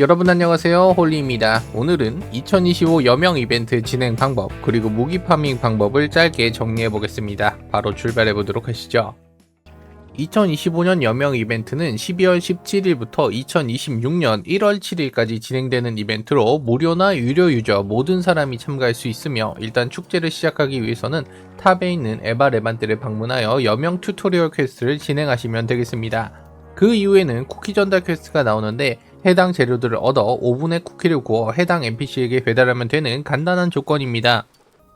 여러분 안녕하세요. 홀리입니다. 오늘은 2025 여명 이벤트 진행 방법 그리고 무기 파밍 방법을 짧게 정리해 보겠습니다. 바로 출발해 보도록 하시죠. 2025년 여명 이벤트는 12월 17일부터 2026년 1월 7일까지 진행되는 이벤트로 무료나 유료 유저 모든 사람이 참가할 수 있으며 일단 축제를 시작하기 위해서는 탑에 있는 에바 레반들을 방문하여 여명 튜토리얼 퀘스트를 진행하시면 되겠습니다. 그 이후에는 쿠키 전달 퀘스트가 나오는데 해당 재료들을 얻어 오븐에 쿠키를 구워 해당 NPC에게 배달하면 되는 간단한 조건입니다.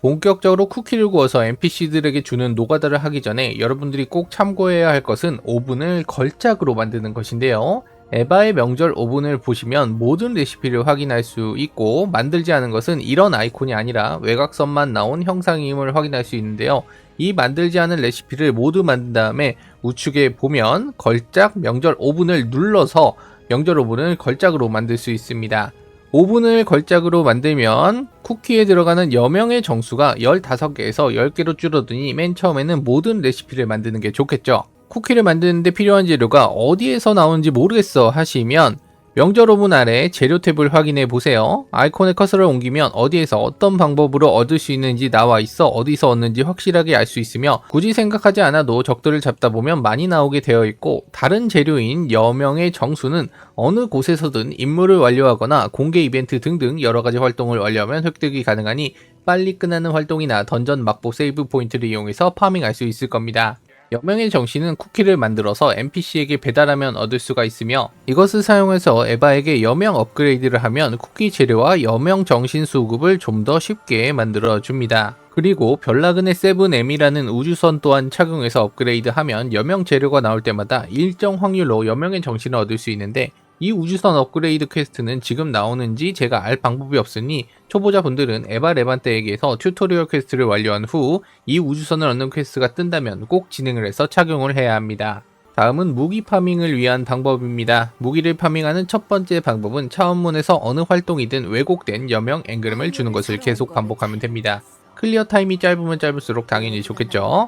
본격적으로 쿠키를 구워서 NPC들에게 주는 노가다를 하기 전에 여러분들이 꼭 참고해야 할 것은 오븐을 걸작으로 만드는 것인데요. 에바의 명절 오븐을 보시면 모든 레시피를 확인할 수 있고 만들지 않은 것은 이런 아이콘이 아니라 외곽선만 나온 형상임을 확인할 수 있는데요. 이 만들지 않은 레시피를 모두 만든 다음에 우측에 보면 걸작 명절 오븐을 눌러서 명절 오븐을 걸작으로 만들 수 있습니다. 오븐을 걸작으로 만들면 쿠키에 들어가는 여명의 정수가 15개에서 10개로 줄어드니 맨 처음에는 모든 레시피를 만드는 게 좋겠죠. 쿠키를 만드는데 필요한 재료가 어디에서 나오는지 모르겠어 하시면 명절 오븐 아래 재료 탭을 확인해 보세요. 아이콘에 커서를 옮기면 어디에서 어떤 방법으로 얻을 수 있는지 나와 있어 어디서 얻는지 확실하게 알 수 있으며 굳이 생각하지 않아도 적들을 잡다 보면 많이 나오게 되어 있고 다른 재료인 여명의 정수는 어느 곳에서든 임무를 완료하거나 공개 이벤트 등등 여러 가지 활동을 완료하면 획득이 가능하니 빨리 끝나는 활동이나 던전 막보 세이브 포인트를 이용해서 파밍할 수 있을 겁니다. 여명의 정신은 쿠키를 만들어서 NPC에게 배달하면 얻을 수가 있으며 이것을 사용해서 에바에게 여명 업그레이드를 하면 쿠키 재료와 여명 정신 수급을 좀 더 쉽게 만들어 줍니다. 그리고 별나그네 세븐M이라는 우주선 또한 착용해서 업그레이드하면 여명 재료가 나올 때마다 일정 확률로 여명의 정신을 얻을 수 있는데 이 우주선 업그레이드 퀘스트는 지금 나오는지 제가 알 방법이 없으니 초보자분들은 에바 레반테에게서 튜토리얼 퀘스트를 완료한 후 이 우주선을 얻는 퀘스트가 뜬다면 꼭 진행을 해서 착용을 해야 합니다. 다음은 무기 파밍을 위한 방법입니다. 무기를 파밍하는 첫 번째 방법은 차원문에서 어느 활동이든 왜곡된 여명 앵그램을 주는 것을 계속 반복하면 됩니다. 클리어 타임이 짧으면 짧을수록 당연히 좋겠죠.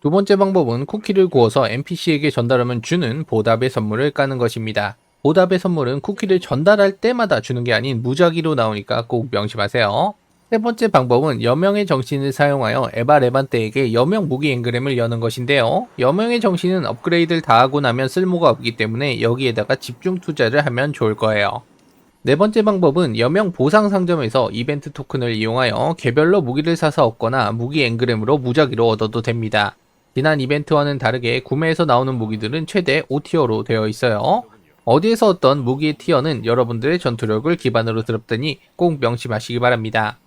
두 번째 방법은 쿠키를 구워서 NPC에게 전달하면 주는 보답의 선물을 까는 것입니다. 보답의 선물은 쿠키를 전달할 때마다 주는 게 아닌 무작위로 나오니까 꼭 명심하세요. 세 번째 방법은 여명의 정신을 사용하여 에바 레반테에게 여명 무기 앵그램을 여는 것인데요. 여명의 정신은 업그레이드를 다 하고 나면 쓸모가 없기 때문에 여기에다가 집중 투자를 하면 좋을 거예요. 네 번째 방법은 여명 보상 상점에서 이벤트 토큰을 이용하여 개별로 무기를 사서 얻거나 무기 앵그램으로 무작위로 얻어도 됩니다. 지난 이벤트와는 다르게 구매해서 나오는 무기들은 최대 5티어로 되어 있어요. 어디에서 어떤 무기의 티어는 여러분들의 전투력을 기반으로 들었더니 꼭 명심하시기 바랍니다.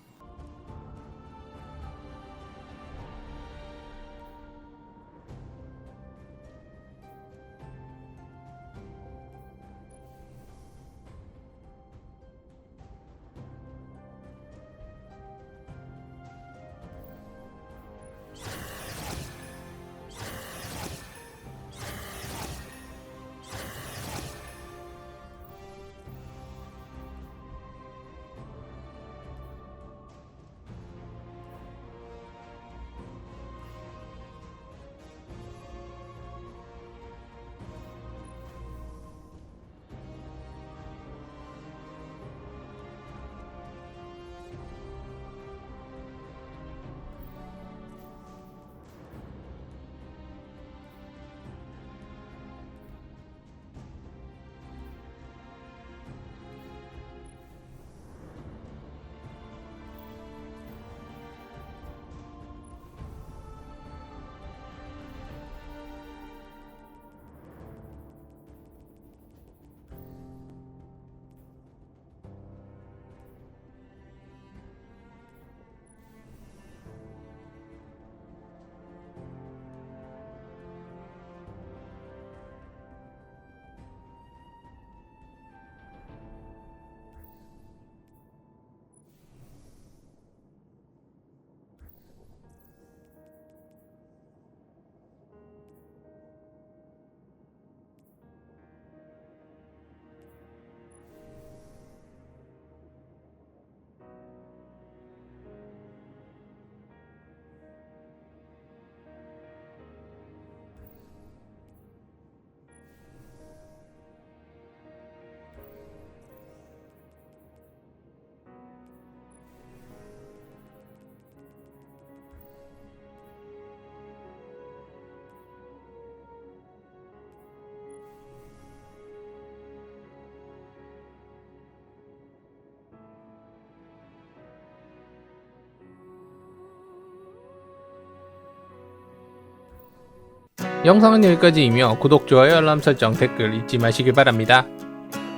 영상은 여기까지이며 구독, 좋아요, 알람 설정, 댓글 잊지 마시길 바랍니다.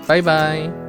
바이바이.